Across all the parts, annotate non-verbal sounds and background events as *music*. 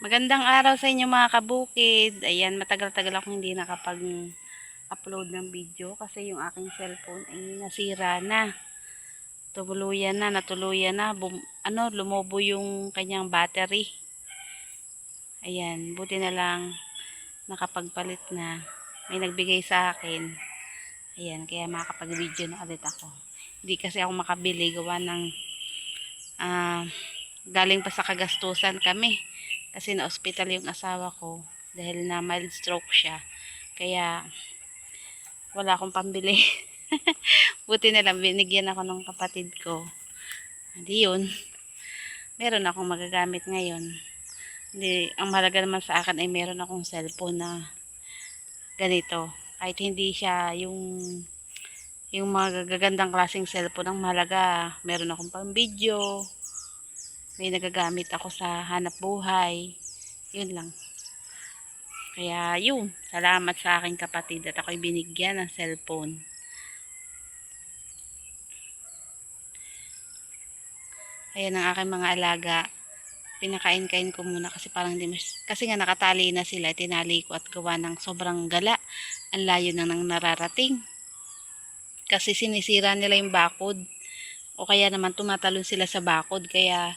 Magandang araw sa inyo mga kabukid. Ayan, matagal-tagal akong hindi nakapag-upload ng video kasi yung aking cellphone ay nasira na. Tuluyan na, natuluyan na. Bum, ano, lumobo yung kanyang battery. Ayan, buti na lang nakapagpalit na. May nagbigay sa akin. Ayan, kaya makakapag-video na ulit ako. Hindi kasi ako makabili gawa ng ah, galing pa sa kagastusan kami. Kasi na-hospital yung asawa ko dahil na mild stroke siya. Kaya wala akong pambili. *laughs* Buti na lang binigyan ako ng kapatid ko. Hindi yun. Meron akong magagamit ngayon. Hindi, ang mahalaga naman sa akin ay meron akong cellphone na ganito. Kahit hindi siya yung yung mga gagandang klaseng cellphone ang mahalaga. Meron akong pang video, may nagagamit ako sa hanap buhay. Yun lang. Kaya yun, salamat sa aking kapatid at ako'y binigyan ng cellphone. Ayan ang aking mga alaga. Pinakain-kain ko muna kasi parang hindi mas... Kasi nga nakatali na sila, tinali ko at gawa ng sobrang gala. Ang layo na nang nararating. Kasi sinisira nila yung bakod. O kaya naman tumatalon sila sa bakod. Kaya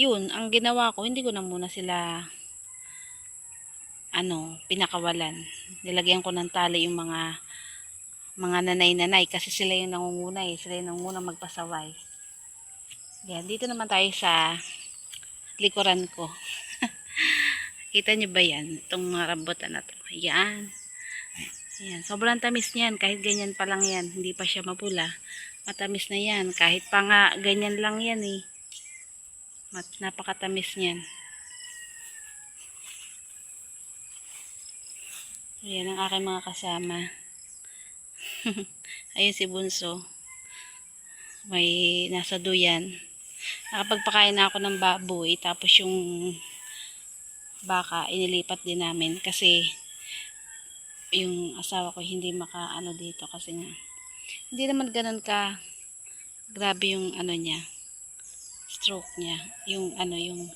yun, ang ginawa ko, hindi ko na muna sila ano, pinakawalan. Nilagyan ko ng tali yung mga mga nanay-nanay kasi sila yung nangungunay. Sila yung nangungunang magpasaway. Yan, dito naman tayo sa likuran ko. *laughs* Kita nyo ba yan? Itong rambutan na to. Yan. Yan. Sobrang tamis niyan. Kahit ganyan pa lang yan. Hindi pa siya mapula. Matamis na yan. Kahit pa nga ganyan lang yan eh. Napakatamis niyan. Ayan ang aking mga kasama. *laughs* Ayun si Bunso. May nasa duyan. Nakapagpakain na ako ng baboy. Tapos yung baka inilipat din namin. Kasi yung asawa ko hindi maka ano dito. Kasi nga hindi naman ganun ka grabe yung ano niya stroke niya yung ano yung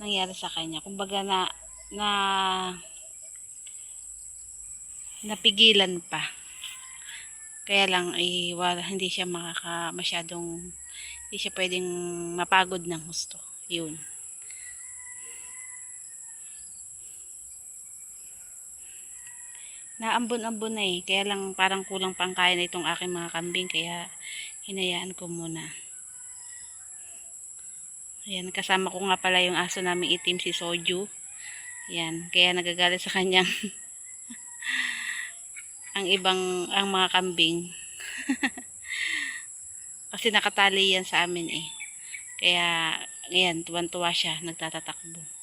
nangyari sa kanya. Kumbaga na na napigilan pa. Kaya lang ay hindi siya makaka masyadong hindi siya pwedeng mapagod ng gusto yun. Naambon-ambon na eh. Kaya lang parang kulang pang kain na itong aking mga kambing kaya hinayaan ko muna Ayan, kasama ko nga pala yung aso namin itim si Soju. Ayan, kaya nagagalit sa kanyang *laughs* ang ibang, ang mga kambing. *laughs* Kasi nakatali yan sa amin eh. Kaya, ayan, tuwan-tuwa siya, nagtatatakbo.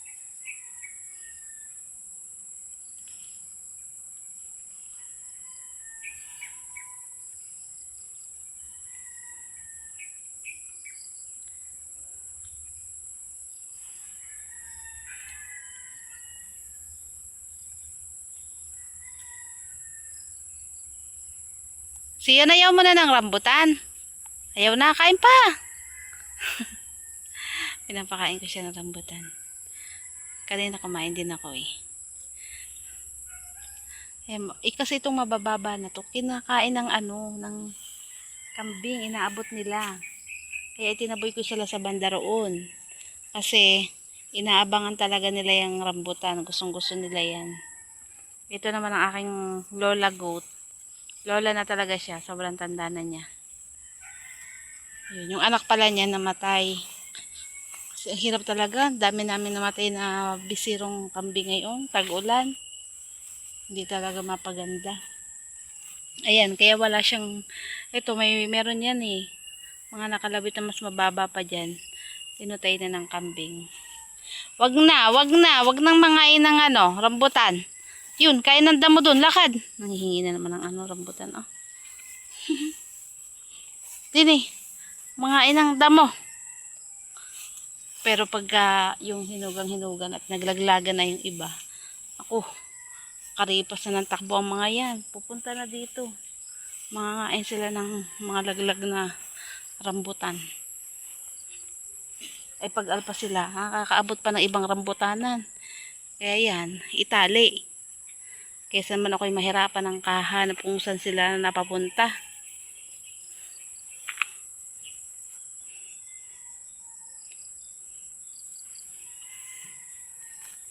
Siya na ayaw mo na ng rambutan. Ayaw na, kain pa. *laughs* Pinapakain ko siya ng rambutan. Kanina kumain din ako eh. Eh, ma- eh, kasi itong mabababa na to, kinakain ng ano, ng kambing, inaabot nila. Kaya itinaboy ko sila sa banda roon. Kasi, inaabangan talaga nila yung rambutan. Gustong gusto nila yan. Ito naman ang aking lola goat. Lola na talaga siya. Sobrang tanda na niya. Yun, yung anak pala niya namatay. Kasi ang hirap talaga. Dami namin namatay na bisirong kambing ngayon. Tag-ulan. Hindi talaga mapaganda. Ayan, kaya wala siyang... Ito, may meron yan eh. Mga nakalabit na mas mababa pa dyan. Tinutay na ng kambing. Wag na, wag na. Wag nang mga inang ano, rambutan. Yun, kain ng damo dun, lakad. Nangihingi na naman ng ano, rambutan, oh. Dini, mga inang damo. Pero pagka yung hinugang-hinugan at naglaglagan na yung iba, ako, karipas na ng takbo ang mga yan. Pupunta na dito. Mga sila ng mga laglag na rambutan. ay pag-alpa sila, nakakaabot pa ng ibang rambutanan. Kaya yan, itali. Kaysa naman ako'y mahirapan ng kahanap kung saan sila napapunta.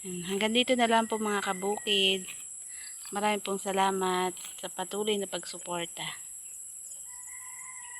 Yan, Hanggang dito na lang po mga kabukid. Maraming pong salamat sa patuloy na pagsuporta.